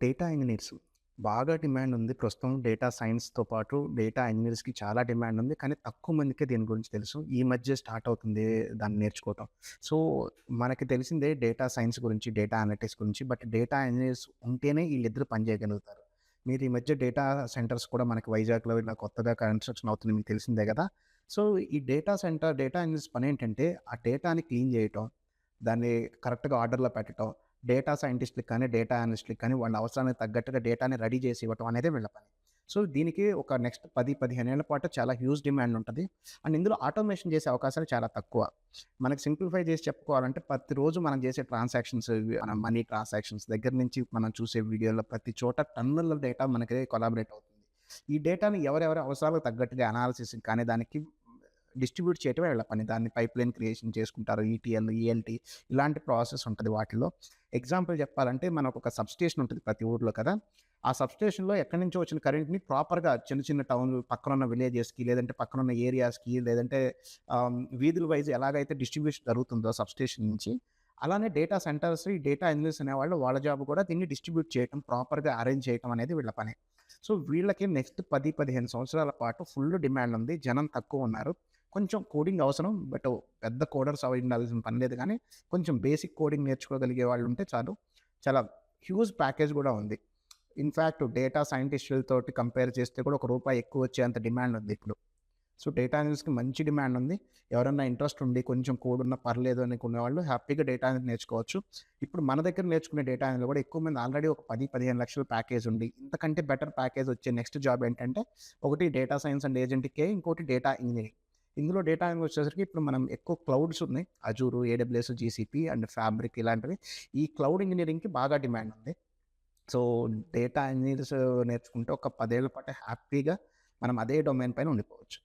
Data engineers బాగా demand ఉంది. ప్రస్తుతం డేటా సైన్స్‌తో పాటు డేటా ఇంజనీర్స్కి చాలా డిమాండ్ ఉంది. కానీ తక్కువ మందికే దీని గురించి తెలుసు. ఈ మధ్య స్టార్ట్ అవుతుంది దాన్ని నేర్చుకోవటం. సో, మనకి తెలిసిందే డేటా సైన్స్ గురించి, డేటా అనలిటిక్స్ గురించి. బట్ డేటా ఇంజనీర్స్ ఉంటేనే వీళ్ళిద్దరు పని చేయగలుగుతారు. మీరు ఈ మధ్య డేటా సెంటర్స్ కూడా మనకి వైజాగ్‌లో ఇలా కొత్తగా కన్‌స్ట్రక్షన్ అవుతుంది మీకు తెలిసిందే కదా సో, ఈ డేటా సెంటర్, డేటా ఎంజనీర్స్ పని ఏంటంటే ఆ డేటాని క్లీన్ చేయటం, దాన్ని కరెక్ట్‌గా ఆర్డర్‌లో పెట్టటం, డేటా సైంటిస్ట్లకు కానీ, డేటా అనలిస్ట్లకు కానీ వాళ్ళ అవసరానికి తగ్గట్టుగా డేటాని రెడీ చేసి ఇవ్వటం అనేది వీళ్ళ పని. సో, దీనికి ఒక నెక్స్ట్ పది పదిహేను ఏళ్ళ పాటు చాలా హ్యూజ్ డిమాండ్ ఉంటుంది అండ్ ఇందులో ఆటోమేషన్ చేసే అవకాశాలు చాలా తక్కువ. మనకి సింప్లిఫై చేసి చెప్పుకోవాలంటే ప్రతిరోజు మనం చేసే ట్రాన్సాక్షన్స్ మన మనీ ట్రాన్సాక్షన్స్ దగ్గర నుంచి మనం చూసే వీడియోలో ప్రతి చోట టన్నుల డేటా మనకి కొలాబరేట్ అవుతుంది. ఈ డేటాని ఎవరెవరి అవసరాలకు తగ్గట్టుగా అనాలిసిస్ కానీ దానికి డిస్ట్రిబ్యూట్ చేయటమే వీళ్ళ పని. దాన్ని పైప్‌లైన్ క్రియేషన్ చేసుకుంటారు. ఈటీఎల్, ఈఎల్టీ ఇలాంటి ప్రాసెస్ ఉంటుంది వాటిలో ఎగ్జాంపుల్ చెప్పాలంటే మనకు ఒక సబ్‌స్టేషన్ ఉంటుంది ప్రతి ఊర్లో కదా! ఆ సబ్‌స్టేషన్‌లో ఎక్కడి నుంచో వచ్చిన కరెంట్‌ని ప్రాపర్‌గా చిన్న చిన్న టౌన్ పక్కన ఉన్న విలేజెస్‌కి లేదంటే పక్కన ఉన్న ఏరియాస్‌కి లేదంటే వీధుల వైజ్ ఎలాగైతే డిస్ట్రిబ్యూషన్ జరుగుతుందో సబ్‌స్టేషన్ నుంచి అలానే డేటా సెంటర్స్, ఈ డేటా ఇంజినీర్స్ అనేవాళ్ళు వాళ్ళ జాబ్ కూడా దీన్ని డిస్ట్రిబ్యూట్ చేయటం, ప్రాపర్‌గా అరేంజ్ చేయటం అనేది వీళ్ళ పని. సో, వీళ్ళకి నెక్స్ట్ 10, 15 సంవత్సరాల పాటు ఫుల్ డిమాండ్ ఉంది. జనం తక్కువ ఉన్నారు కొంచెం కోడింగ్ అవసరం. బట్ పెద్ద కోడర్స్ అవి ఉండాల్సిన పని లేదు కానీ కొంచెం బేసిక్ కోడింగ్ నేర్చుకోగలిగే వాళ్ళు ఉంటే చాలు. చాలా హ్యూజ్ ప్యాకేజ్ కూడా ఉంది. ఇన్‌ఫాక్ట్ డేటా సైంటిస్టులతోటి కంపేర్ చేస్తే కూడా ఒక రూపాయి ఎక్కువ వచ్చేంత డిమాండ్ ఉంది ఇప్పుడు. సో, డేటా అనలిస్ట్‌కి మంచి డిమాండ్ ఉంది. ఎవరన్నా ఇంట్రెస్ట్ ఉండి కొంచెం కోడ్ ఉన్నా పర్లేదు అనుకునేవాళ్ళు హ్యాపీగా డేటా అనేది నేర్చుకోవచ్చు. ఇప్పుడు మన దగ్గర నేర్చుకునే డేటా అనలిస్ట్‌లో కూడా ఎక్కువ మంది ఆల్రెడీ ఒక 10, 15 లక్షల ప్యాకేజ్ ఉంది ఇంతకంటే బెటర్ ప్యాకేజ్ వచ్చే నెక్స్ట్ జాబ్ ఏంటంటే ఒకటి డేటా సైన్స్ అండ్ ఏజెంట్కే ఇంకోటి డేటా ఇంజనీరింగ్ ఇందులో డేటా అనలిస్ట్ వచ్చేసరికి ఇప్పుడు మనం ఎక్కువ క్లౌడ్స్ ఉన్నాయి. Azure, AWS, GCP and fabric ఇలాంటివి. ఈ క్లౌడ్ ఇంజనీరింగ్కి బాగా డిమాండ్ ఉంది. సో, డేటా ఇంజనీర్స్ నేర్చుకుంటే ఒక పదేళ్ళ పాటు హ్యాపీగా మనం అదే డొమైన్ పైన ఉండిపోవచ్చు.